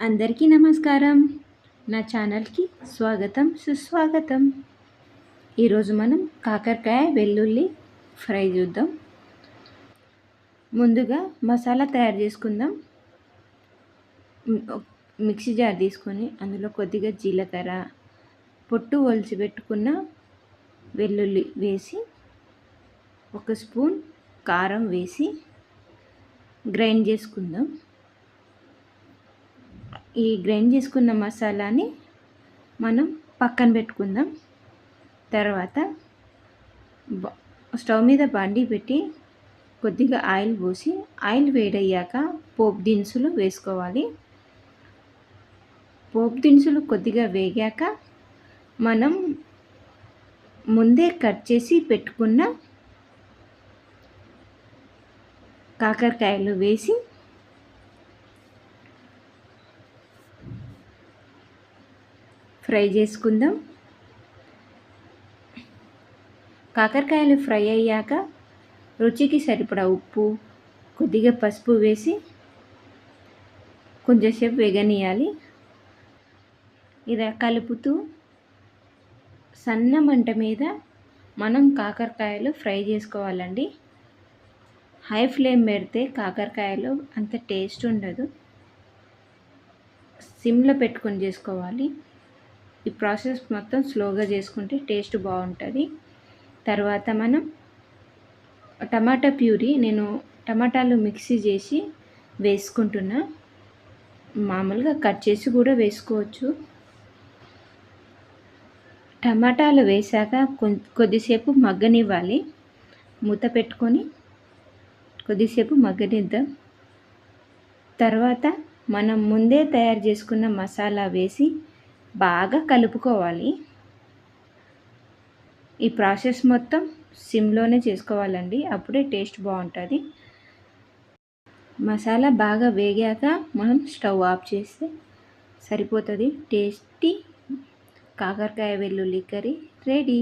అందరికీ నమస్కారం. నా ఛానల్కి స్వాగతం సుస్వాగతం. ఈరోజు మనం కాకరకాయ వెల్లుల్లి ఫ్రై చూద్దాం. ముందుగా మసాలా తయారు చేసుకుందాం. మిక్సీ జార్ తీసుకొని అందులో కొద్దిగా జీలకర్ర పొట్టు ఒలిచిపెట్టుకున్న వెల్లుల్లి వేసి ఒక స్పూన్ కారం వేసి గ్రైండ్ చేసుకుందాం. ఈ గ్రైండ్ చేసుకున్న మసాలాని మనం పక్కన పెట్టుకుందాం. తర్వాత స్టవ్ మీద బండి పెట్టి కొద్దిగా ఆయిల్ పోసి ఆయిల్ వేడయ్యాక పోపు దినుసులు వేసుకోవాలి. పోపు దినుసులు కొద్దిగా వేగాక మనం ముందే కట్ చేసి పెట్టుకున్న కాకరకాయలు వేసి ఫ్రై చేసుకుందాం. కాకరకాయలు ఫ్రై అయ్యాక రుచికి సరిపడా ఉప్పు కొద్దిగా పసుపు వేసి కొంచెంసేపు వేగనీయాలి ఇలా కలుపుతూ సన్న మంట మీద మనం కాకరకాయలు ఫ్రై చేసుకోవాలండి. హై ఫ్లేమ్ పెడితే కాకరకాయలు అంత టేస్ట్ ఉండదు. సిమ్లో పెట్టుకొని చేసుకోవాలి. ఈ ప్రాసెస్ మొత్తం స్లోగా చేసుకుంటే టేస్ట్ బాగుంటుంది. తర్వాత మనం టమాటా ప్యూరీ నేను టమాటాలు మిక్సీ చేసి వేసుకుంటున్నా. మామూలుగా కట్ చేసి కూడా వేసుకోవచ్చు. టమాటాలు వేసాక కొద్దిసేపు మగ్గనివ్వాలి. మూత పెట్టుకొని కొద్దిసేపు మగ్గనిద్దాం. తర్వాత మనం ముందే తయారు చేసుకున్న మసాలా వేసి బాగా కలుపుకోవాలి. ఈ ప్రాసెస్ మొత్తం సిమ్లోనే చేసుకోవాలండి. అప్పుడే టేస్ట్ బాగుంటుంది. మసాలా బాగా వేగాక మనం స్టవ్ ఆఫ్ చేస్తే సరిపోతుంది. టేస్టీ కాకరకాయ వెల్లుల్లి కర్రీ రెడీ.